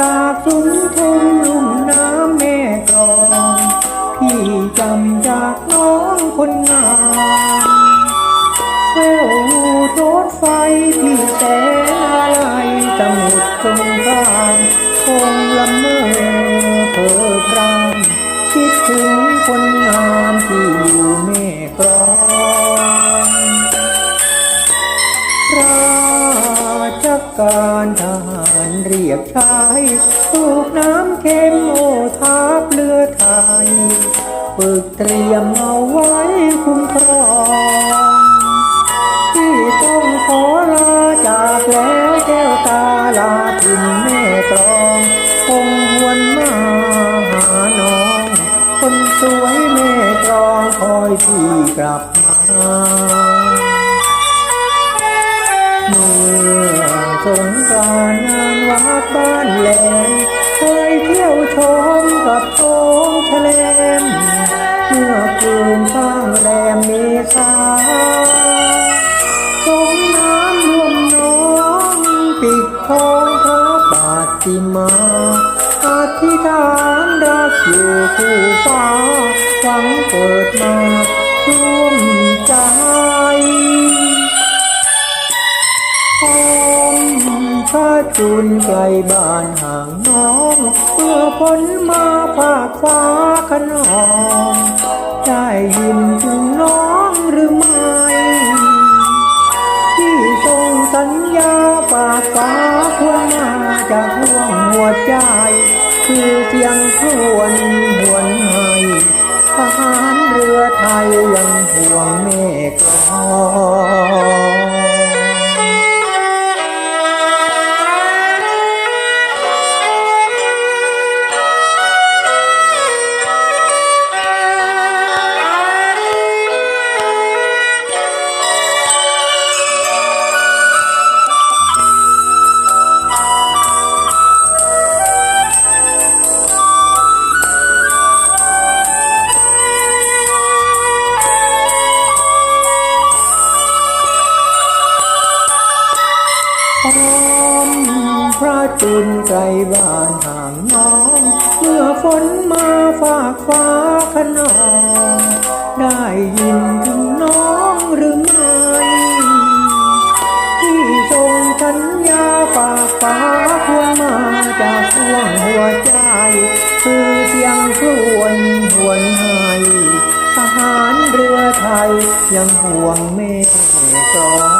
จากสุนทรลุ่มน้ำแม่กรองพี่จำจากน้องคนงามแววรถไฟที่แสนอะไรจังหวัดสงครามคงลำเมอเพ้อพรางคิดถึงคนงาม ราชการทหารเรียกชายสูบน้ำเค็มโอทับเรือไทยฝึกเตรียมเอาไว้คุ้มครองที่ต้องขอลาจากแล้วแก้วตาลาถิ่นแม่กลองคงหวนมาหาน้อง คนสวยแม่กลองคอยพี่กลับมา ลมเคยเที่ยวชมกับโท้งทะเลมเมื่อคืนข้างแรมเมษาสงน้ำรวมน้องปิดทองพระบาทติมาอธิษฐานรักอยู่คู่ฟ้าหวังเกิดมาร่ มพระจุนไกลบ้านห่างน้องเมื่อพ้นมาภาคฟ้าขนองได้ยินถึงน้องหรือไม่ ที่ทรงสัญญาฝากฟ้าควรมาจากห่วงหัวใจ คือเสียงครวน ระจุนไกลบ้านห่างน้อง เมื่อฝนมาฝากฟ้าขนอง ได้ยินถึงน้องหรือไม่ ที่ทรงสัญญาฝากฟ้าควรมาจากห่วงหัวใจ คือเสียงครวญหวนให้ทหารเรือไทยยังห่วงเมฆ